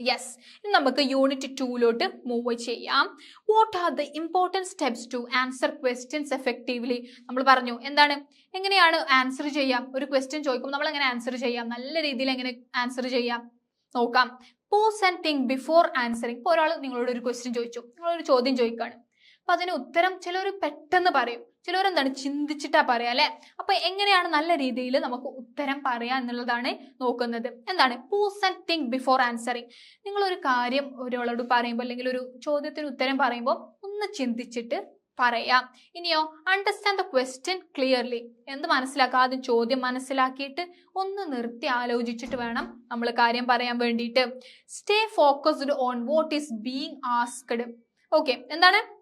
Yes ഇനി നമുക്ക് unit ടൂവിലോട്ട് മൂവ് ചെയ്യാം. What are the important steps to answer questions effectively നമ്മൾ പറഞ്ഞു എന്താണ്? എങ്ങനെയാണ് ആൻസർ ചെയ്യാം? ഒരു ക്വസ്റ്റ്യൻ ചോദിക്കുമ്പോൾ നമ്മൾ എങ്ങനെ ആൻസർ ചെയ്യാം? നല്ല രീതിയിൽ എങ്ങനെ ആൻസർ ചെയ്യാം? നോക്കാം. Pause and think before answering ഇപ്പോൾ ഒരാൾ നിങ്ങളോട് ഒരു ക്വസ്റ്റ്യൻ ചോദിച്ചു. നിങ്ങളൊരു ചോദ്യം ചോദിക്കുകയാണ്. അപ്പൊ അതിന് ഉത്തരം ചിലർ പെട്ടെന്ന് പറയും. ചിലർ എന്താണ് ചിന്തിച്ചിട്ടാ പറയാ അല്ലെ? അപ്പൊ എങ്ങനെയാണ് നല്ല രീതിയിൽ നമുക്ക് ഉത്തരം പറയാ എന്നുള്ളതാണ് നോക്കുന്നത്. എന്താണ്? Pause and think before answering നിങ്ങൾ ഒരു കാര്യം ഒരാളോട് പറയുമ്പോൾ അല്ലെങ്കിൽ ഒരു ചോദ്യത്തിന് ഉത്തരം പറയുമ്പോൾ ഒന്ന് ചിന്തിച്ചിട്ട് പറയാം. ഇനിയോ അണ്ടർസ്റ്റാൻഡ് ദ ക്വസ്റ്റ്യൻ ക്ലിയർലി എന്ത് മനസ്സിലാക്കുക ആദ്യം ചോദ്യം മനസ്സിലാക്കിയിട്ട് ഒന്ന് നിർത്തി ആലോചിച്ചിട്ട് വേണം നമ്മൾ കാര്യം പറയാൻ വേണ്ടിയിട്ട്. Stay focused on what is being asked okay എന്താണ്?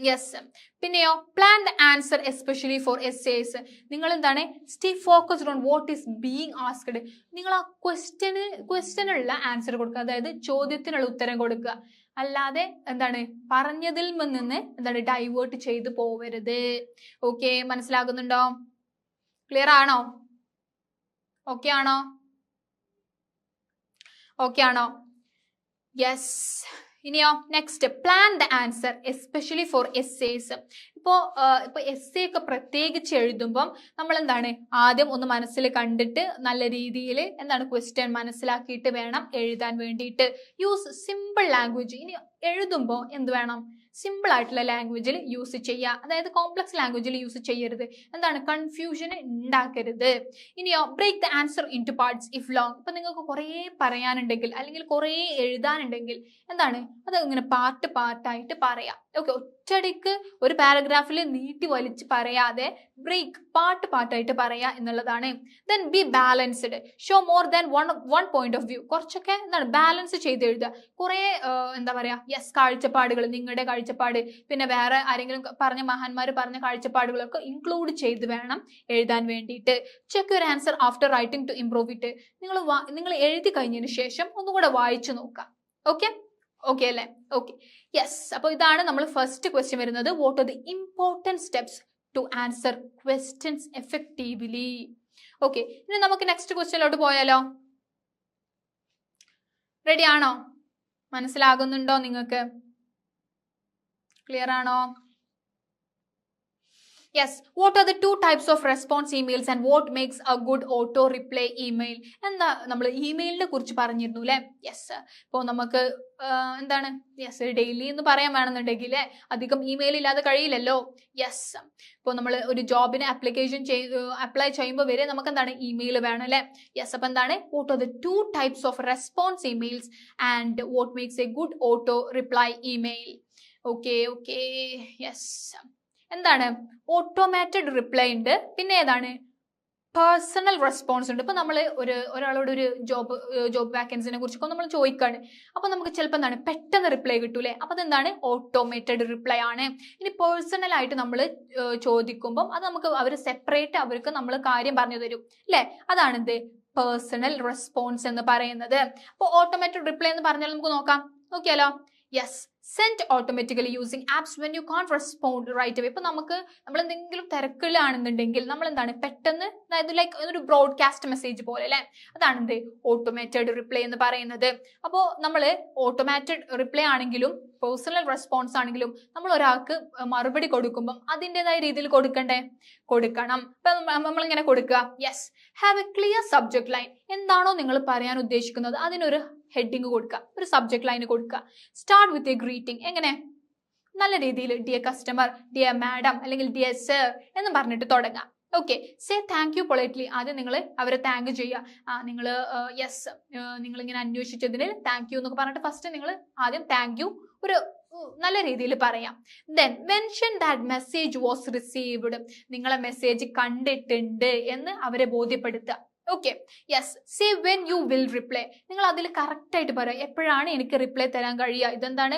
യെസ് പിന്നെയോ plan the answer especially for essays നിങ്ങൾ എന്താണ് stay focused on what is being asked നിങ്ങൾ ആ ക്വസ്റ്റ്യന് ക്വസ്റ്റ്യനുള്ള ആൻസർ കൊടുക്കുക. അതായത് ചോദ്യത്തിനുള്ള ഉത്തരം കൊടുക്കുക. അല്ലാതെ എന്താണ് പറഞ്ഞതിൽ നിന്ന് എന്താണ് ഡൈവേർട്ട് ചെയ്തു പോവരുത്. ഓക്കെ മനസ്സിലാകുന്നുണ്ടോ? ക്ലിയർ ആണോ? ഓക്കെ ആണോ? ഓക്കെ ആണോ? യെസ് ഇനിയോ next plan the answer especially for essays ഇപ്പോൾ ഇപ്പോൾ എസ് എ ഒക്കെ പ്രത്യേകിച്ച് എഴുതുമ്പം നമ്മൾ എന്താണ് ആദ്യം ഒന്ന് മനസ്സിൽ കണ്ടിട്ട് നല്ല രീതിയിൽ എന്താണ് ക്വസ്റ്റ്യൻ മനസ്സിലാക്കിയിട്ട് വേണം എഴുതാൻ വേണ്ടിയിട്ട്. യൂസ് സിമ്പിൾ ലാംഗ്വേജ് ഇനി എഴുതുമ്പോൾ എന്ത് വേണം? സിമ്പിൾ ആയിട്ടുള്ള ലാംഗ്വേജിൽ യൂസ് ചെയ്യുക അതായത് കോംപ്ലക്സ് ലാംഗ്വേജിൽ യൂസ് ചെയ്യരുത്. എന്താണ്? കൺഫ്യൂഷൻ ഉണ്ടാക്കരുത് ഇനിയോ break the answer into parts if long ഇപ്പം നിങ്ങൾക്ക് കുറേ പറയാനുണ്ടെങ്കിൽ അല്ലെങ്കിൽ കുറേ എഴുതാനുണ്ടെങ്കിൽ എന്താണ്? അത് ഇങ്ങനെ പാർട്ട് പാർട്ടായിട്ട് പറയാം. ഓക്കെ ഒറ്റടിക്ക് ഒരു പാരഗ്രാഫിൽ നീട്ടി വലിച്ച് പറയാതെ ബ്രേക്ക് പാട്ട് പാട്ടായിട്ട് പറയാ എന്നുള്ളതാണ്. Then be balanced show more than one one point of view കുറച്ചൊക്കെ എന്താണ് ബാലൻസ് ചെയ്ത് എഴുതുക. കുറേ എന്താ പറയാ യെസ് കാഴ്ചപ്പാടുകൾ നിങ്ങളുടെ കാഴ്ചപ്പാട് പിന്നെ വേറെ ആരെങ്കിലും പറഞ്ഞ മഹാന്മാർ പറഞ്ഞ കാഴ്ചപ്പാടുകളൊക്കെ ഇൻക്ലൂഡ് ചെയ്ത് വേണം എഴുതാൻ വേണ്ടിയിട്ട്. Check your answer after writing to improve it നിങ്ങൾ നിങ്ങൾ എഴുതി കഴിഞ്ഞതിന് ശേഷം ഒന്നുകൂടെ വായിച്ചു നോക്കാം ഓക്കെ ഓക്കെ അല്ലേ? ഓക്കെ യെസ് അപ്പോൾ ഇതാണ് നമ്മൾ ഫസ്റ്റ് ക്വസ്റ്റ്യൻ വരുന്നത്. What are the important steps to answer questions effectively okay ഇനി നമുക്ക് നെക്സ്റ്റ് ക്വസ്റ്റ്യനിലോട്ട് പോയാലോ? റെഡി ആണോ? മനസ്സിലാകുന്നുണ്ടോ നിങ്ങൾക്ക്? ക്ലിയർ ആണോ? Yes what are the two types of response emails and what makes a good auto reply email എന്താ നമ്മൾ ഇമെയിലിനെ കുറിച്ച് പറഞ്ഞിരുന്നു അല്ലേ യെസ് ഇപ്പോൾ നമുക്ക് എന്താണ്? യെസ് ഡെയിലി എന്ന് പറയാൻ വേണമെന്നുണ്ടെങ്കിൽ അധികം ഇമെയിൽ ഇല്ലാതെ കഴിയില്ലല്ലോ. യെസ് ഇപ്പോൾ നമ്മൾ ഒരു ജോബിന് അപ്ലിക്കേഷൻ ചെയ്ത് അപ്ലൈ ചെയ്യുമ്പോൾ വരെ നമുക്ക് എന്താണ് ഇമെയിൽ വേണം അല്ലേ യെസ് അപ്പം എന്താണ്? What are the two types of response emails and what makes a good auto reply email okay okay yes എന്താണ്? ഓട്ടോമാറ്റഡ് റിപ്ലൈ ഉണ്ട്. പിന്നെ ഏതാണ്? പേഴ്സണൽ റെസ്പോൺസ് ഉണ്ട്. ഇപ്പൊ നമ്മൾ ഒരു ഒരാളോട് ഒരു ജോബ് ജോബ് വാക്കൻസിനെ കുറിച്ചൊക്കെ നമ്മൾ ചോദിക്കാണ്. അപ്പൊ നമുക്ക് ചിലപ്പോൾ എന്താണ്? പെട്ടെന്ന് റിപ്ലൈ കിട്ടൂലേ? അപ്പൊ അതെന്താണ്? ഓട്ടോമേറ്റഡ് റിപ്ലൈ ആണ്. ഇനി പേഴ്സണൽ ആയിട്ട് നമ്മൾ ചോദിക്കുമ്പം അത് നമുക്ക് അവർ സെപ്പറേറ്റ് അവർക്ക് നമ്മൾ കാര്യം പറഞ്ഞു തരും. അല്ലേ അതാണ് പേഴ്സണൽ റെസ്പോൺസ് എന്ന് പറയുന്നത്. അപ്പോൾ ഓട്ടോമാറ്റഡ് റിപ്ലൈ എന്ന് പറഞ്ഞാൽ നമുക്ക് നോക്കാം. നോക്കിയാലോ? Yes send automatically using apps when you can respond right away ഇപ്പം നമുക്ക് നമ്മൾ എന്തെങ്കിലും തിരക്കിലാണെന്നുണ്ടെങ്കിൽ നമ്മൾ എന്താണ് പെട്ടെന്ന് അതായത് ലൈക്ക് ഒരു ബ്രോഡ്കാസ്റ്റ് മെസ്സേജ് പോലെ അല്ലേ? അതാണ് എന്ത് ഓട്ടോമേറ്റഡ് റിപ്ലൈ എന്ന് പറയുന്നത്. അപ്പോൾ നമ്മൾ ഓട്ടോമാറ്റഡ് റിപ്ലൈ ആണെങ്കിലും പേഴ്സണൽ റെസ്പോൺസ് ആണെങ്കിലും നമ്മൾ ഒരാൾക്ക് മറുപടി കൊടുക്കുമ്പം അതിന്റെതായ രീതിയിൽ കൊടുക്കണ്ടേ? കൊടുക്കണം. ഇപ്പൊ നമ്മളിങ്ങനെ കൊടുക്കുക. Yes have a clear subject line എന്താണോ നിങ്ങൾ പറയാൻ ഉദ്ദേശിക്കുന്നത്. അതിനൊരു ഹെഡിങ് കൊടുക്കുക ഒരു സബ്ജക്ട് ലൈന് കൊടുക്കുക സ്റ്റാർട്ട് വിത്ത് എ ഗ്രീറ്റിംഗ് എങ്ങനെ? നല്ല രീതിയിൽ ഡിയർ കസ്റ്റമർ ഡിയർ മാഡം അല്ലെങ്കിൽ ഡിയർ സർ എന്ന് പറഞ്ഞിട്ട് തുടങ്ങാം. Okay say thank you politely ആദ്യം നിങ്ങൾ അവരെ താങ്ക് ചെയ്യുക. ആ നിങ്ങൾ യെസ് നിങ്ങൾ ഇങ്ങനെ അന്വേഷിച്ചതിന് താങ്ക് യു എന്നൊക്കെ പറഞ്ഞിട്ട് ഫസ്റ്റ് നിങ്ങൾ ആദ്യം താങ്ക് യു ഒരു നല്ല രീതിയിൽ പറയാം. Then mention that message was received നിങ്ങളെ മെസ്സേജ് കണ്ടിട്ടുണ്ട് എന്ന് അവരെ ബോധ്യപ്പെടുത്തുക. Okay yes say when you will reply നിങ്ങൾ അതിൽ കറക്റ്റ് ആയിട്ട് പറയാം. എപ്പോഴാണ് എനിക്ക് റിപ്ലൈ തരാൻ കഴിയുക? ഇതെന്താണ്?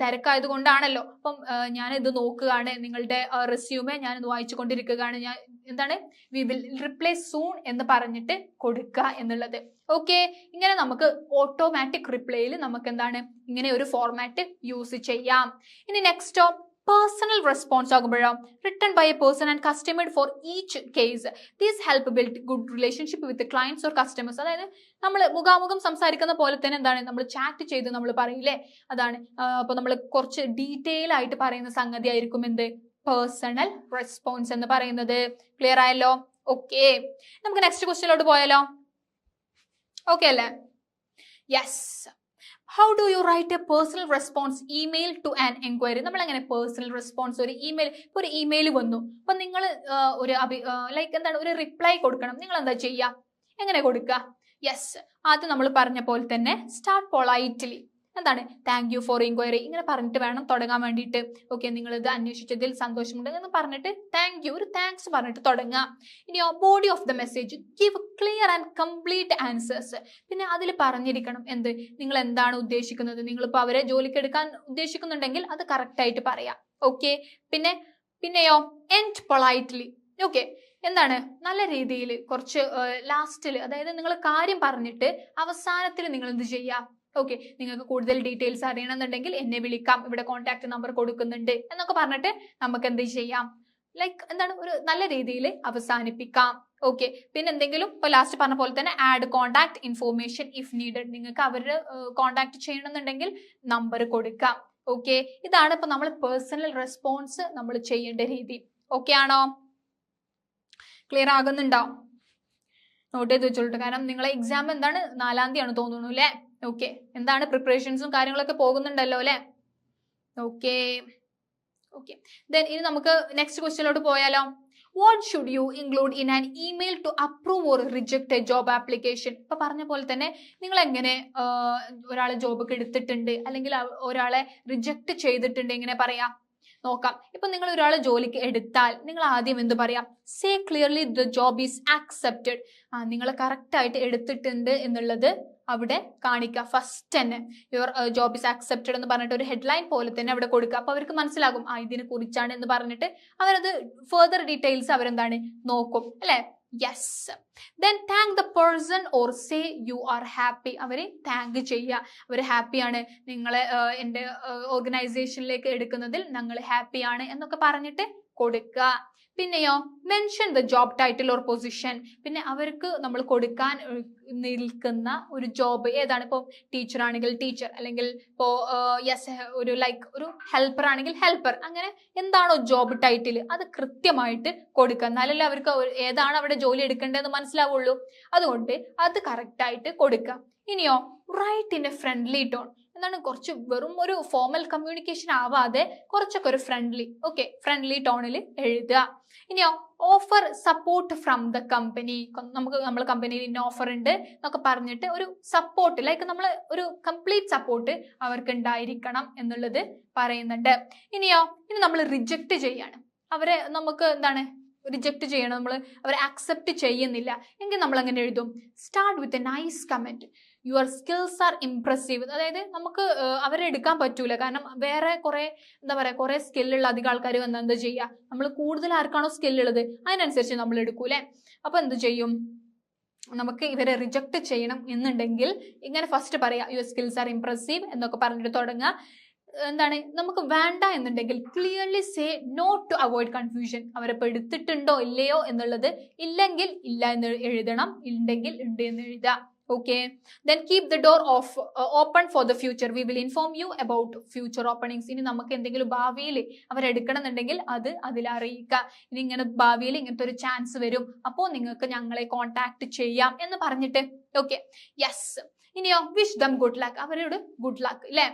തിരക്കായത് കൊണ്ടാണല്ലോ. അപ്പം ഞാൻ ഇത് നോക്കുകയാണ്. നിങ്ങളുടെ റെസ്യൂമേ ഞാൻ ഇത് വായിച്ചു കൊണ്ടിരിക്കുകയാണ്. ഞാൻ എന്താണ്? വി വിൽ റിപ്ലൈ സൂൺ എന്ന് പറഞ്ഞിട്ട് കൊടുക്കുക എന്നുള്ളത്. ഓക്കെ ഇങ്ങനെ നമുക്ക് ഓട്ടോമാറ്റിക് റിപ്ലൈയിൽ നമുക്ക് എന്താണ്? ഇങ്ങനെ ഒരു ഫോർമാറ്റ് യൂസ് ചെയ്യാം. ഇനി നെക്സ്റ്റോ പേഴ്സണൽ റെസ്പോൺസ് ആകുമ്പോഴോ written by a person and customised for each case these help build good relationship with clients or customers അതായത് നമ്മൾ മുഖാമുഖം സംസാരിക്കുന്ന പോലെ തന്നെ എന്താണ്? നമ്മൾ ചാറ്റ് ചെയ്ത് നമ്മൾ പറയില്ലേ അതാണ്. അപ്പോൾ നമ്മൾ കുറച്ച് ഡീറ്റെയിൽ ആയിട്ട് പറയുന്ന സംഗതി ആയിരിക്കും എന്ത്? പേഴ്സണൽ റെസ്പോൺസ് എന്ന് പറയുന്നത്. ക്ലിയർ ആയല്ലോ? ഓക്കെ നമുക്ക് നെക്സ്റ്റ് ക്വസ്റ്റ്യനിലോട്ട് പോയാലോ? ഓക്കെ അല്ലേ? Yes how do you write a personal response email to an enquiry നമ്മൾ എങ്ങനെ പേഴ്സണൽ റെസ്പോൺസ് ഒരു ഇമെയിൽ ഇപ്പോൾ ഒരു ഇമെയിൽ വന്നു. അപ്പം നിങ്ങൾ ഒരു അഭി ലൈക്ക് എന്താണ് ഒരു റിപ്ലൈ കൊടുക്കണം. നിങ്ങൾ എന്താ ചെയ്യുക എങ്ങനെ കൊടുക്കുക യെസ് ആദ്യം നമ്മൾ പറഞ്ഞ പോലെ തന്നെ സ്റ്റാർട്ട് പൊളൈറ്റ്ലി എന്താണ്? താങ്ക് യു ഫോർ ഇൻക്വയറി ഇങ്ങനെ പറഞ്ഞിട്ട് വേണം തുടങ്ങാൻ വേണ്ടിയിട്ട്. ഓക്കെ നിങ്ങൾ ഇത് അന്വേഷിച്ചതിൽ സന്തോഷമുണ്ട് എന്ന് പറഞ്ഞിട്ട് താങ്ക് യു ഒരു താങ്ക്സ് പറഞ്ഞിട്ട് തുടങ്ങുക ഇനിയോ body of the message give clear and complete answers പിന്നെ അതിൽ പറഞ്ഞിരിക്കണം എന്ത്? നിങ്ങൾ എന്താണ് ഉദ്ദേശിക്കുന്നത്? നിങ്ങളിപ്പോൾ അവരെ ജോലിക്കെടുക്കാൻ ഉദ്ദേശിക്കുന്നുണ്ടെങ്കിൽ അത് കറക്റ്റ് ആയിട്ട് പറയാം. ഓക്കെ പിന്നെ പിന്നെയോ? എൻഡ് പൊളൈറ്റ്ലി ഓക്കെ എന്താണ്? നല്ല രീതിയിൽ കുറച്ച് ലാസ്റ്റിൽ അതായത് നിങ്ങൾ കാര്യം പറഞ്ഞിട്ട് അവസാനത്തിൽ നിങ്ങൾ എന്ത് ചെയ്യുക ഓക്കെ നിങ്ങൾക്ക് കൂടുതൽ ഡീറ്റെയിൽസ് അറിയണമെന്നുണ്ടെങ്കിൽ എന്നെ വിളിക്കാം. ഇവിടെ കോൺടാക്ട് നമ്പർ കൊടുക്കുന്നുണ്ട് എന്നൊക്കെ പറഞ്ഞിട്ട് നമുക്ക് എന്ത് ചെയ്യാം? ലൈക്ക് എന്താണ്? ഒരു നല്ല രീതിയിൽ അവസാനിപ്പിക്കാം. ഓക്കെ പിന്നെ എന്തെങ്കിലും ഇപ്പോൾ ലാസ്റ്റ് പറഞ്ഞ പോലെ തന്നെ add contact information if needed നിങ്ങൾക്ക് അവർ കോൺടാക്ട് ചെയ്യണമെന്നുണ്ടെങ്കിൽ നമ്പർ കൊടുക്കാം. ഓക്കെ ഇതാണ് ഇപ്പൊ നമ്മൾ പേഴ്സണൽ റെസ്പോൺസ് നമ്മൾ ചെയ്യേണ്ട രീതി. ഓക്കെ ആണോ? ക്ലിയർ ആകുന്നുണ്ടോ? നോട്ട് ചെയ്ത് വെച്ചോളൂ കാരണം നിങ്ങളെ എക്സാം എന്താണ്? നാലാം തീയതി ആണ് തോന്നുന്നു അല്ലേ ഓക്കെ എന്താണ് പ്രിപ്പറേഷൻസും കാര്യങ്ങളൊക്കെ പോകുന്നുണ്ടല്ലോ അല്ലെ? ഓക്കെ ഓക്കെ ദെൻ ഇനി നമുക്ക് നെക്സ്റ്റ് ക്വസ്റ്റ്യനിലോട്ട് പോയാലോ? What should you include in an email to approve or reject a job application ഇപ്പൊ പറഞ്ഞ പോലെ തന്നെ നിങ്ങൾ എങ്ങനെ ഒരാളെ ജോബൊക്കെ എടുത്തിട്ടുണ്ട് അല്ലെങ്കിൽ ഒരാളെ റിജക്ട് ചെയ്തിട്ടുണ്ട് എങ്ങനെ പറയാ? നോക്കാം. ഇപ്പൊ നിങ്ങൾ ഒരാളെ ജോലിക്ക് എടുത്താൽ നിങ്ങൾ ആദ്യം എന്ത് പറയാം? Say clearly the job is accepted ആ നിങ്ങൾ കറക്റ്റ് ആയിട്ട് എടുത്തിട്ടുണ്ട് എന്നുള്ളത് അവിടെ കാണിക്കുക. ഫസ്റ്റ് തന്നെ യുവർ ജോബ് ഇസ് അക്സെപ്റ്റഡ് എന്ന് പറഞ്ഞിട്ട് ഒരു ഹെഡ്ലൈൻ പോലെ തന്നെ അവിടെ കൊടുക്കുക. അപ്പോൾ അവർക്ക് മനസ്സിലാകും ആ ഇതിനെ കുറിച്ചാണ് എന്ന് പറഞ്ഞിട്ട് അവരത് ഫെർദർ ഡീറ്റെയിൽസ് അവരെന്താണ് നോക്കും. അല്ലേ? Yes then thank the person or say you are happy അവരെ താങ്ക് ചെയ്യുക. അവർ ഹാപ്പിയാണ് നിങ്ങളെ എന്റെ ഓർഗനൈസേഷനിലേക്ക് എടുക്കുന്നതിൽ ഞങ്ങൾ ഹാപ്പിയാണ് എന്നൊക്കെ പറഞ്ഞിട്ട് കൊടുക്കുക. പിന്നെയോ mention the job title or position പിന്നെ അവർക്ക് നമ്മൾ കൊടുക്കാൻ നിൽക്കുന്ന ഒരു ജോബ് ഏതാണ്? ഇപ്പോൾ ടീച്ചർ ആണെങ്കിൽ ടീച്ചർ അല്ലെങ്കിൽ ഇപ്പോൾ യെസ് ഒരു ലൈക്ക് ഒരു ഹെൽപ്പർ ആണെങ്കിൽ ഹെൽപ്പർ അങ്ങനെ എന്താണോ ജോബ് ടൈറ്റിൽ അത് കൃത്യമായിട്ട് കൊടുക്കുക. എന്നാലല്ലേ അവർക്ക് ഏതാണ് അവിടെ ജോലി എടുക്കേണ്ടതെന്ന് മനസ്സിലാവുള്ളൂ. അതുകൊണ്ട് അത് കറക്റ്റായിട്ട് കൊടുക്കുക. ഇനിയോ write in a friendly tone എന്താണ് കുറച്ച് വെറും ഒരു ഫോമൽ കമ്മ്യൂണിക്കേഷൻ ആവാതെ കുറച്ചൊക്കെ ഒരു ഫ്രണ്ട്ലി ഓക്കെ ഫ്രണ്ട്ലി ടോണിൽ എഴുതുക. ഇനിയോ offer support from the company നമുക്ക് നമ്മൾ കമ്പനിയിൽ ഇന്ന ഓഫർ ഉണ്ട് എന്നൊക്കെ പറഞ്ഞിട്ട് ഒരു സപ്പോർട്ട് ലൈക്ക് നമ്മൾ ഒരു കംപ്ലീറ്റ് സപ്പോർട്ട് അവർക്ക് ഉണ്ടായിരിക്കണം എന്നുള്ളത് പറയുന്നുണ്ട്. ഇനിയോ ഇനി നമ്മൾ റിജക്റ്റ് ചെയ്യാണ്. അവരെ നമുക്ക് എന്താണ് റിജക്റ്റ് ചെയ്യണം നമ്മൾ അവരെ അക്സെപ്റ്റ് ചെയ്യുന്നില്ല. എങ്കിൽ നമ്മൾ അങ്ങനെ എഴുതും? Start with a nice comment your skills are impressive അതായത് നമുക്ക് അവരെ എടുക്കാൻ പറ്റൂല. കാരണം വേറെ കുറെ എന്താ പറയുക കുറെ സ്കില്ലുള്ള അധികം ആൾക്കാർ വന്ന് എന്താ ചെയ്യുക നമ്മൾ കൂടുതൽ ആർക്കാണോ സ്കില്ലുള്ളത് അതിനനുസരിച്ച് നമ്മൾ എടുക്കൂലേ അപ്പൊ എന്ത് ചെയ്യും? നമുക്ക് ഇവരെ റിജക്ട് ചെയ്യണം എന്നുണ്ടെങ്കിൽ ഇങ്ങനെ ഫസ്റ്റ് പറയാം യുവർ സ്കിൽസ് ആർ ഇംപ്രസീവ് എന്നൊക്കെ പറഞ്ഞിട്ട് തുടങ്ങുക. എന്താണ്? നമുക്ക് വേണ്ട എന്നുണ്ടെങ്കിൽ clearly say no to avoid confusion അവരെ എടുത്തിട്ടുണ്ടോ ഇല്ലയോ എന്നുള്ളത് ഇല്ലെങ്കിൽ ഇല്ല എന്ന് എഴുതണം ഉണ്ടെങ്കിൽ ഉണ്ട് എന്ന് എഴുതുക okay then keep the door of open for the future we will inform you about future openings ഇനി നമുക്ക് എന്തെങ്കിലും ഭാവിയിൽ അവരെടുക്കണം എന്നുണ്ടെങ്കിൽ അത് അതിൽ അറിയിക്കുക. ഇനി ഇങ്ങനെ ഭാവിയിൽ ഇങ്ങനത്തെ ഒരു ചാൻസ് വരും. അപ്പോൾ നിങ്ങൾക്ക് ഞങ്ങളെ കോൺടാക്ട് ചെയ്യാം എന്ന് പറഞ്ഞിട്ട്. ഓക്കെ യെസ് ഇനിയോ? വിഷ് ദം ഗുഡ് ലക്ക് അവരോട് ഗുഡ് ലക്ക് അല്ലെ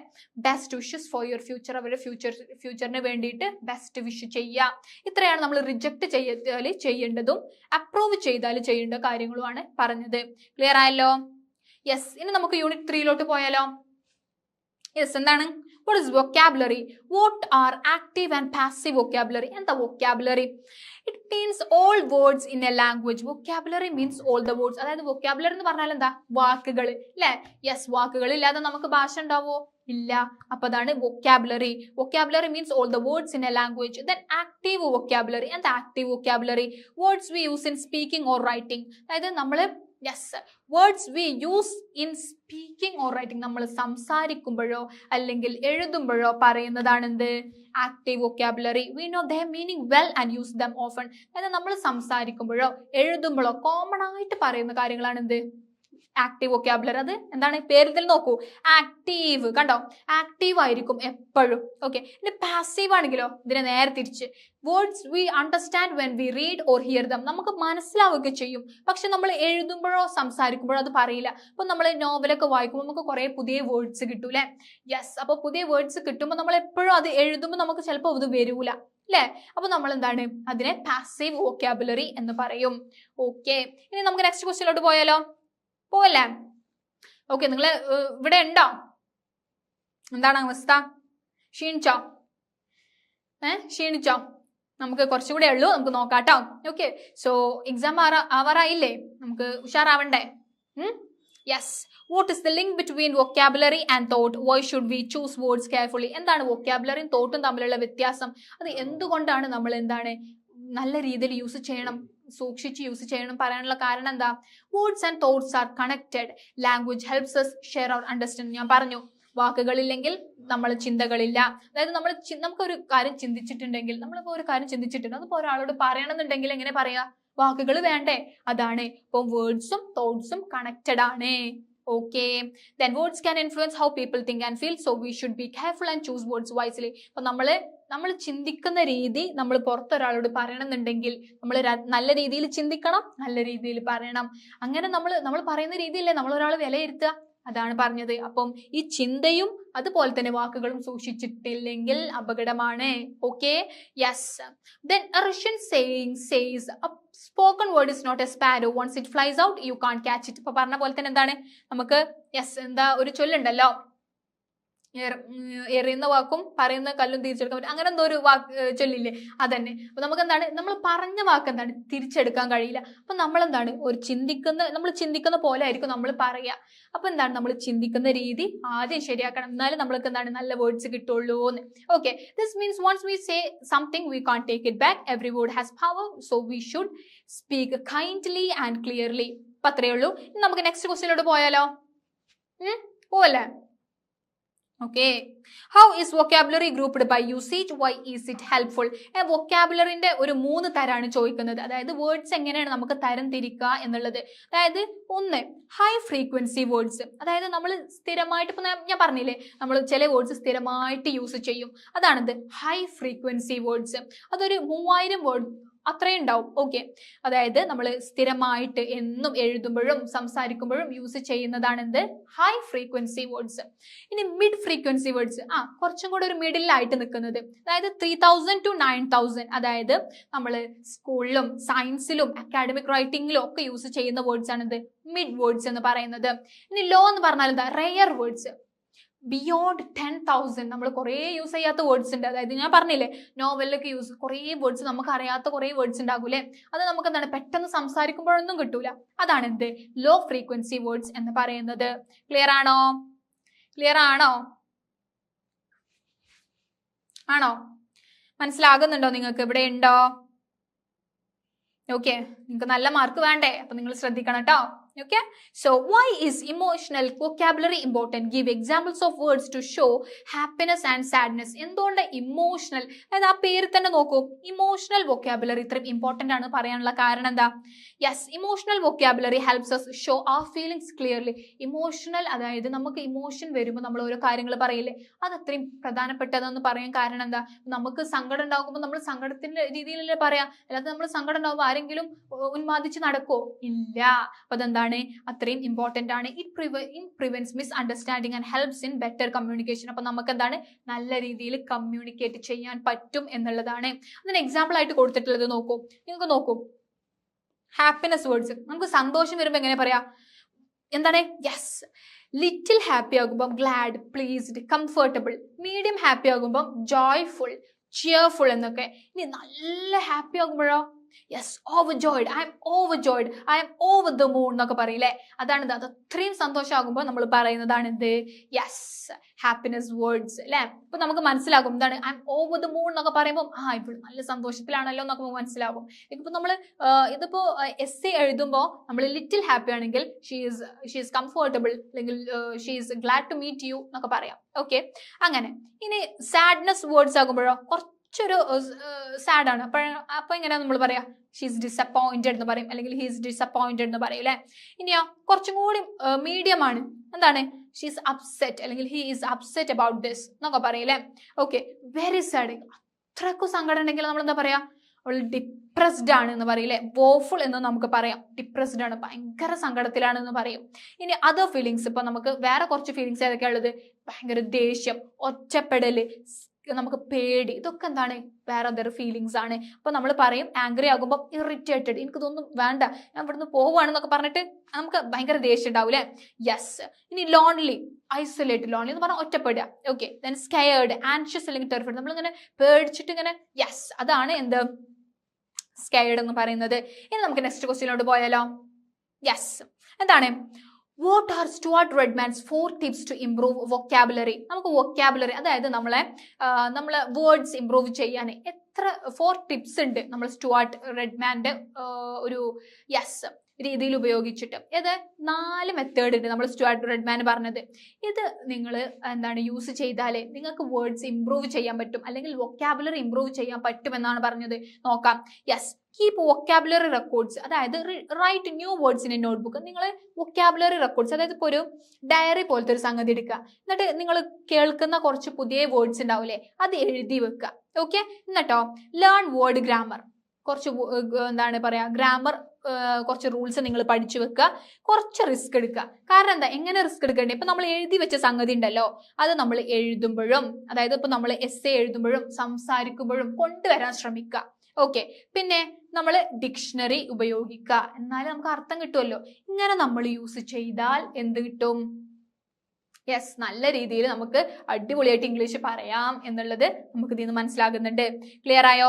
best wishes for your future അവരുടെ ഫ്യൂച്ചർ ഫ്യൂച്ചറിന് വേണ്ടിയിട്ട് ബെസ്റ്റ് വിഷ് ചെയ്യുക. ഇത്രയാണ് നമ്മൾ റിജക്ട് ചെയ്താൽ ചെയ്യേണ്ടതും അപ്രൂവ് ചെയ്താൽ ചെയ്യേണ്ട കാര്യങ്ങളുമാണ് പറഞ്ഞത്. ക്ലിയർ ആയല്ലോ? യെസ് ഇനി നമുക്ക് യൂണിറ്റ് ത്രീയിലോട്ട് പോയാലോ? യെസ് എന്താണ്? What is vocabulary what are active and passive vocabulary എന്താ vocabulary it means all words in a language vocabulary means all the words അതായത് വൊക്കാബുലറി എന്ന് പറഞ്ഞാൽ എന്താ? വാക്കുകൾ അല്ലേ യെസ് വാക്കുകൾ ഇല്ലാതെ നമുക്ക് ഭാഷ ഉണ്ടാവോ? ഇല്ല. അപ്പൊ അതാണ് vocabulary vocabulary means all the words in a language then active vocabulary എന്താ active vocabulary words we use in speaking or writing അതായത് നമ്മൾ yes words we use in speaking or writing നമ്മൾ സംസാരിക്കുമ്പോഴോ അല്ലെങ്കിൽ എഴുതുമ്പോഴോ പറയുന്നതാണ് എന്ത് active vocabulary we know the meaning well and use them often അതായത് നമ്മൾ സംസാരിക്കുമ്പോഴോ എഴുതുമ്പോഴോ കോമൺ ആയിട്ട് പറയുന്ന കാര്യങ്ങളാണ് എന്ത് ആക്റ്റീവ് വൊക്കാബുലറി അത് എന്താണ്? പേരിൽ നോക്കൂ. ആക്റ്റീവ് കണ്ടോ? ആക്റ്റീവ് ആയിരിക്കും എപ്പോഴും. ഓക്കെ ഇനി പാസീവ് ആണെങ്കിലോ? ഇതിനെ നേരെ തിരിച്ച്. Words we understand when we read or hear them നമുക്ക് മനസ്സിലാവുകയൊക്കെ ചെയ്യും. പക്ഷെ നമ്മൾ എഴുതുമ്പോഴോ സംസാരിക്കുമ്പോഴോ അത് പറയില്ല. അപ്പൊ നമ്മൾ നോവലൊക്കെ വായിക്കുമ്പോൾ നമുക്ക് കുറെ പുതിയ വേർഡ്സ് കിട്ടും അല്ലെ യെസ് അപ്പൊ പുതിയ വേർഡ്സ് കിട്ടുമ്പോൾ നമ്മൾ എപ്പോഴും അത് എഴുതുമ്പോൾ നമുക്ക് ചിലപ്പോൾ അത് വരൂല. അല്ലേ അപ്പൊ നമ്മൾ എന്താണ്? അതിനെ പാസീവ് വോക്കാബുലറി എന്ന് പറയും. ഓക്കെ ഇനി നമുക്ക് നെക്സ്റ്റ് ക്വസ്റ്റ്യനിലോട്ട് പോയാലോ? പോവല്ലേ ഓക്കെ നിങ്ങൾ ഇവിടെ ഉണ്ടോ? എന്താണ് അവസ്ഥ? ക്ഷീണിച്ചോ? ഏ ക്ഷീണിച്ചോ? നമുക്ക് കുറച്ചും കൂടെ ഉള്ളൂ നമുക്ക് കേട്ടോ. ഓക്കെ സോ എക്സാം ആവാറായില്ലേ? നമുക്ക് ഉഷാറാവണ്ടേ? Yes what is the link between vocabulary and thought why should we choose words carefully എന്താണ് വൊക്കാബുലറിയും തോട്ടും തമ്മിലുള്ള വ്യത്യാസം? അത് എന്തുകൊണ്ടാണ് നമ്മൾ എന്താണ് നല്ല രീതിയിൽ യൂസ് ചെയ്യണം? സൂക്ഷിച്ച് യൂസ് ചെയ്യണം പറയാനുള്ള കാരണം എന്താ? Words and thoughts are connected language helps us share our understand ഞാൻ പറഞ്ഞു വാക്കുകളില്ലെങ്കിൽ നമ്മൾ ചിന്തകളില്ല. അതായത് നമ്മൾ നമുക്കൊരു കാര്യം ചിന്തിച്ചിട്ടുണ്ടെങ്കിൽ നമ്മളിപ്പോൾ ഒരു കാര്യം ചിന്തിച്ചിട്ടുണ്ട് അതിപ്പോൾ ഒരാളോട് പറയണമെന്നുണ്ടെങ്കിൽ എങ്ങനെ പറയാ? വാക്കുകൾ വേണ്ടേ? അതാണ്. ഇപ്പം വേർഡ്സും തോട്ട്സും കണക്റ്റഡ് ആണ്. Okay then words can influence how people think and feel so we should be careful and choose words wisely അപ്പൊ നമ്മൾ നമ്മൾ ചിന്തിക്കുന്ന രീതി നമ്മൾ പുറത്തൊരാളോട് പറയണമെന്നുണ്ടെങ്കിൽ നമ്മൾ നല്ല രീതിയിൽ ചിന്തിക്കണം നല്ല രീതിയിൽ പറയണം. അങ്ങനെ നമ്മൾ നമ്മൾ പറയുന്ന രീതിയില്ലേ നമ്മൾ വിലയിരുത്തുക? അതാണ് പറഞ്ഞത്. അപ്പം ഈ ചിന്തയും അതുപോലെ തന്നെ വാക്കുകളും സൂക്ഷിച്ചിട്ടില്ലെങ്കിൽ അപകടമാണ്. Okay yes then Russian saying says spoken word is not a sparrow once it flies out you can't catch it ഇപ്പൊ പറഞ്ഞ പോലെ തന്നെ എന്താണ്? നമുക്ക് യെസ് എന്താ ഒരു ചൊല്ലുണ്ടല്ലോ. എറിയുന്ന വാക്കും പറയുന്ന കല്ലും തിരിച്ചെടുക്കാൻ പറ്റും. അങ്ങനെ എന്തോ ഒരു വാക്ക് ചൊല്ലില്ലേ? അതന്നെ. അപ്പൊ നമുക്ക് എന്താണ് നമ്മൾ പറഞ്ഞ വാക്ക് എന്താണ് തിരിച്ചെടുക്കാൻ കഴിയില്ല. അപ്പൊ നമ്മൾ എന്താണ് ഒരു ചിന്തിക്കുന്ന നമ്മൾ ചിന്തിക്കുന്ന പോലെ ആയിരിക്കും നമ്മൾ പറയാ അപ്പൊ എന്താണ്? നമ്മൾ ചിന്തിക്കുന്ന രീതി ആദ്യം ശരിയാക്കണം. എന്നാലും നമ്മൾക്ക് എന്താണ് നല്ല വേർഡ്സ് കിട്ടുള്ളൂ എന്ന് okay this means once we say something we can't take it back every word has power so we should speak kindly and clearly അപ്പൊ അത്രയേ ഉള്ളൂ നമുക്ക് നെക്സ്റ്റ് ക്വസ്റ്റ്യനിലോട്ട് പോയാലോ? ഉം? How how is vocabulary grouped by usage why is it helpful വൊക്കാബുലറിന്റെ ഒരു മൂന്ന് തരാണ് ചോദിക്കുന്നത്. അതായത് വേർഡ്സ് എങ്ങനെയാണ് നമുക്ക് തരം തിരിക്കുക എന്നുള്ളത്. അതായത് ഒന്ന് ഹൈ ഫ്രീക്വൻസി വേർഡ്സ് അതായത് നമ്മൾ സ്ഥിരമായിട്ട് ഇപ്പം ഞാൻ പറഞ്ഞില്ലേ നമ്മൾ ചില വേർഡ്സ് സ്ഥിരമായിട്ട് യൂസ് ചെയ്യും. അതാണിത് ഹൈ ഫ്രീക്വൻസി വേർഡ്സ് അതൊരു മൂവായിരം വേർഡ് അത്രയും ഉണ്ടാവും. ഓക്കെ അതായത് നമ്മൾ സ്ഥിരമായിട്ട് എന്നും എഴുതുമ്പോഴും സംസാരിക്കുമ്പോഴും യൂസ് ചെയ്യുന്നതാണ് എന്ത്? ഹൈ ഫ്രീക്വൻസി വേർഡ്സ് ഇനി മിഡ് ഫ്രീക്വൻസി വേർഡ്സ് ആ കുറച്ചും കൂടെ ഒരു മിഡിലായിട്ട് നിൽക്കുന്നത്. അതായത് three thousand to nine thousand അതായത് നമ്മൾ സ്കൂളിലും സയൻസിലും അക്കാഡമിക് റൈറ്റിംഗിലും ഒക്കെ യൂസ് ചെയ്യുന്ന വേർഡ്സ് ആണ് മിഡ് വേർഡ്സ് എന്ന് പറയുന്നത്. ഇനി ലോ എന്ന് പറഞ്ഞാൽ എന്താ? Rare words beyond ten thousand നമ്മൾ കുറേ യൂസ് ചെയ്യാത്ത വേർഡ്സ് ഉണ്ട്. അതായത് ഞാൻ പറഞ്ഞില്ലേ നോവലിലൊക്കെ യൂസ് കുറേ വേർഡ്സ് നമുക്ക് അറിയാത്ത കുറേ വേർഡ്സ് ഉണ്ടാകൂലേ അത് നമുക്ക് എന്താണ് പെട്ടെന്ന് സംസാരിക്കുമ്പോഴൊന്നും കിട്ടൂല. അതാണ് എന്ത്? ലോ ഫ്രീക്വൻസി വേർഡ്സ് എന്ന് പറയുന്നത്. ക്ലിയർ ആണോ? ക്ലിയർ ആണോ? ആണോ? മനസ്സിലാകുന്നുണ്ടോ നിങ്ങൾക്ക്? ഇവിടെ ഉണ്ടോ? ഓക്കെ നിങ്ങൾക്ക് നല്ല മാർക്ക് വേണ്ടേ? അപ്പൊ നിങ്ങൾ ശ്രദ്ധിക്കണം കേട്ടോ okay so why is emotional vocabulary important give examples of words to show happiness and sadness എന്തുകൊണ്ട് ഇമോഷണൽ അതായത് ആ പേര് തന്നെ നോക്കൂ. ഇമോഷണൽ വൊക്കാബുലറി ഇത്രയും ഇമ്പോർട്ടന്റ് ആണ് പറയാനുള്ള കാരണം എന്താ? Yes emotional vocabulary helps us show ആ ഫീലിങ്സ് ക്ലിയർലി ഇമോഷണൽ അതായത് നമുക്ക് ഇമോഷൻ വരുമ്പോൾ നമ്മൾ ഓരോ കാര്യങ്ങൾ പറയില്ലേ? അത് അത്രയും പ്രധാനപ്പെട്ടതെന്ന് പറയാൻ കാരണം എന്താ? നമുക്ക് സങ്കടം ഉണ്ടാകുമ്പോൾ നമ്മൾ സങ്കടത്തിന്റെ രീതിയിലല്ലേ പറയാം. അല്ലാതെ നമ്മൾ സങ്കടം ഉണ്ടാകുമ്പോൾ ആരെങ്കിലും ഉന്മാദിച്ച് നടക്കോ ഇല്ല. അപ്പൊ അതെന്താണ് അത്രയും ഇമ്പോർട്ടന്റ് ആണ്. It prev in prevents misunderstanding and helps in better communication അപ്പൊ നമുക്ക് എന്താണ് നല്ല രീതിയിൽ കമ്മ്യൂണിക്കേറ്റ് ചെയ്യാൻ പറ്റും എന്നുള്ളതാണ്. അതിന് എക്സാമ്പിൾ ആയിട്ട് കൊടുത്തിട്ടുള്ളത് നോക്കൂ. നിങ്ങൾക്ക് നോക്കൂ. ഹാപ്പിനെസ് വേർഡ്സ് നമുക്ക് സന്തോഷം വരുമ്പോൾ എങ്ങനെ പറയാ? എന്താണ്? യെസ് ലിറ്റിൽ ഹാപ്പി ആകുമ്പോൾ glad pleased comfortable medium happy ആകുമ്പോൾ ജോയ്ഫുൾ ചിയർഫുൾ എന്നൊക്കെ. ഇനി നല്ല happy ആകുമ്പോഴോ? Yes overjoyed I'm overjoyed I'm over the moon എന്നൊക്കെ പറയില്ലേ അതാണ് ഇത് അത് അത്രയും സന്തോഷമാകുമ്പോൾ നമ്മൾ പറയുന്നതാണ് എന്ത് യെസ് ഹാപ്പിനെസ് വേർഡ്സ് അല്ലേ അപ്പൊ നമുക്ക് മനസ്സിലാകും. എന്താണ്? I'm over the moon എന്നൊക്കെ പറയുമ്പോൾ ആ ഇപ്പോൾ നല്ല സന്തോഷത്തിലാണല്ലോ എന്നൊക്കെ നമുക്ക് മനസ്സിലാകും. ഇപ്പൊ നമ്മൾ ഇതിപ്പോ എസ് എ എഴുതുമ്പോൾ നമ്മൾ ലിറ്റിൽ ഹാപ്പി ആണെങ്കിൽ ഷീസ് ഷീസ് കംഫർട്ടബിൾ അല്ലെങ്കിൽ she's glad to meet you എന്നൊക്കെ പറയാം. ഓക്കെ അങ്ങനെ. ഇനി സാഡ്നെസ് വേർഡ്സ് ആകുമ്പോഴോ കുറച്ചൊരു സാഡാണ് ആണ്. അപ്പൊ അപ്പൊ എങ്ങനെയാ നമ്മൾ പറയാ? ഷീസ് ഡിസപ്പോയിന്റഡ് എന്ന് പറയും. അല്ലെങ്കിൽ ഹീസ് ഡിസപ്പോയിന്റഡ് എന്ന് പറയും അല്ലേ ഇനിയോ കുറച്ചും കൂടി മീഡിയം ആണ്. എന്താണ്? ഷീസ് അപ്സെറ്റ് അല്ലെങ്കിൽ he is upset about this എന്നൊക്കെ പറയില്ലേ ഓക്കെ വെരി സാഡ് അത്രക്കും സങ്കടം ഉണ്ടെങ്കിൽ നമ്മൾ എന്താ പറയാ? അവൾ ഡിപ്രസ്ഡ് ആണ് എന്ന് പറയില്ലേ വോഫുൾ എന്ന് നമുക്ക് പറയാം. ഡിപ്രസ്ഡ് ആണ്. ഭയങ്കര സങ്കടത്തിലാണ് എന്ന് പറയും. ഇനി അതർ ഫീലിങ്സ് ഇപ്പൊ നമുക്ക് വേറെ കുറച്ച് ഫീലിങ്സ് ഏതൊക്കെയാ ഉള്ളത്? ഭയങ്കര ദേഷ്യം ഒറ്റപ്പെടൽ നമുക്ക് പേടി. ഇതൊക്കെ എന്താണ്? വേറെ എന്തൊരു ഫീലിങ്സ് ആണ്. അപ്പൊ നമ്മൾ പറയും ആംഗ്രി ആകുമ്പോൾ ഇറിറ്റേറ്റഡ് എനിക്കിതൊന്നും വേണ്ട. ഞാൻ ഇവിടുന്ന് പോവുകയാണെന്നൊക്കെ പറഞ്ഞിട്ട് നമുക്ക് ഭയങ്കര ദേഷ്യം ഉണ്ടാവും യെസ് ഇനി ലോൺലി ഐസൊലേറ്റഡ് ലോൺലി എന്ന് പറഞ്ഞാൽ ഒറ്റപ്പെടുക. ഓക്കെ ദെൻ സ്കയേർഡ് ആൻഷ്യസ് അല്ലെങ്കിൽ ടെറിഫൈഡ് നമ്മളിങ്ങനെ പേടിച്ചിട്ട് ഇങ്ങനെ യെസ് അതാണ് എന്ത്? സ്കയേർഡ് എന്ന് പറയുന്നത്. ഇനി നമുക്ക് നെക്സ്റ്റ് ക്വസ്റ്റ്യനിലോട്ട് പോയാലോ? യെസ് എന്താണ്? What are Stuart Redman's four tips to improve vocabulary നമുക്ക് വൊക്കാബുലറി അതായത് നമ്മളെ നമ്മളെ വേർഡ്സ് ഇംപ്രൂവ് ചെയ്യാൻ എത്ര ഫോർ ടിപ്സ് ഉണ്ട് നമ്മൾ സ്റ്റുവാർട്ട് റെഡ്മാന്റെ ഒരു യെസ് രീതിയിൽ ഉപയോഗിച്ചിട്ട്. ഇത് നാല് മെത്തേഡ് ഉണ്ട് നമ്മൾ സ്റ്റുവാർട്ട് റെഡ്മാൻ പറഞ്ഞത്. ഇത് നിങ്ങൾ എന്താണ് യൂസ് ചെയ്താലേ നിങ്ങൾക്ക് വേർഡ്സ് ഇമ്പ്രൂവ് ചെയ്യാൻ പറ്റും. അല്ലെങ്കിൽ വൊക്കാബുലറി ഇമ്പ്രൂവ് ചെയ്യാൻ പറ്റുമെന്നാണ് പറഞ്ഞത്. നോക്കാം. യെസ് കീപ്പ് വൊക്കാബുലറി റെക്കോർഡ്സ് അതായത് write new words in a notebook നിങ്ങൾ വൊക്കാബുലറി റെക്കോർഡ്സ് അതായത് ഇപ്പോൾ ഒരു ഡയറി പോലത്തെ ഒരു സംഗതി എടുക്കുക. എന്നിട്ട് നിങ്ങൾ കേൾക്കുന്ന കുറച്ച് പുതിയ വേർഡ്സ് ഉണ്ടാവില്ലേ അത് എഴുതി വെക്കുക. ഓക്കെ എന്നിട്ടോ? ലേൺ വേർഡ് ഗ്രാമർ കുറച്ച് എന്താണ് പറയുക ഗ്രാമർ കുറച്ച് റൂൾസ് നിങ്ങൾ പഠിച്ചു വെക്കുക കുറച്ച് റിസ്ക് എടുക്കുക കാരണം എന്താ? എങ്ങനെ റിസ്ക് എടുക്കേണ്ടത് ഇപ്പം നമ്മൾ എഴുതി വെച്ച സംഗതി ഉണ്ടല്ലോ. അത് നമ്മൾ എഴുതുമ്പോഴും അതായത് ഇപ്പം നമ്മൾ എസ് എ എഴുതുമ്പോഴും സംസാരിക്കുമ്പോഴും കൊണ്ടുവരാൻ ശ്രമിക്കുക ഓക്കെ പിന്നെ നമ്മൾ ഡിക്ഷണറി ഉപയോഗിക്കുക എന്നാലും നമുക്ക് അർത്ഥം കിട്ടുമല്ലോ ഇങ്ങനെ നമ്മൾ യൂസ് ചെയ്താൽ എന്ത് കിട്ടും? യെസ് നല്ല രീതിയിൽ നമുക്ക് അടിപൊളിയായിട്ട് ഇംഗ്ലീഷ് പറയാം എന്നുള്ളത് നമുക്ക് ഇതിൽ നിന്ന് മനസ്സിലാകുന്നുണ്ട്. ക്ലിയർ ആയോ?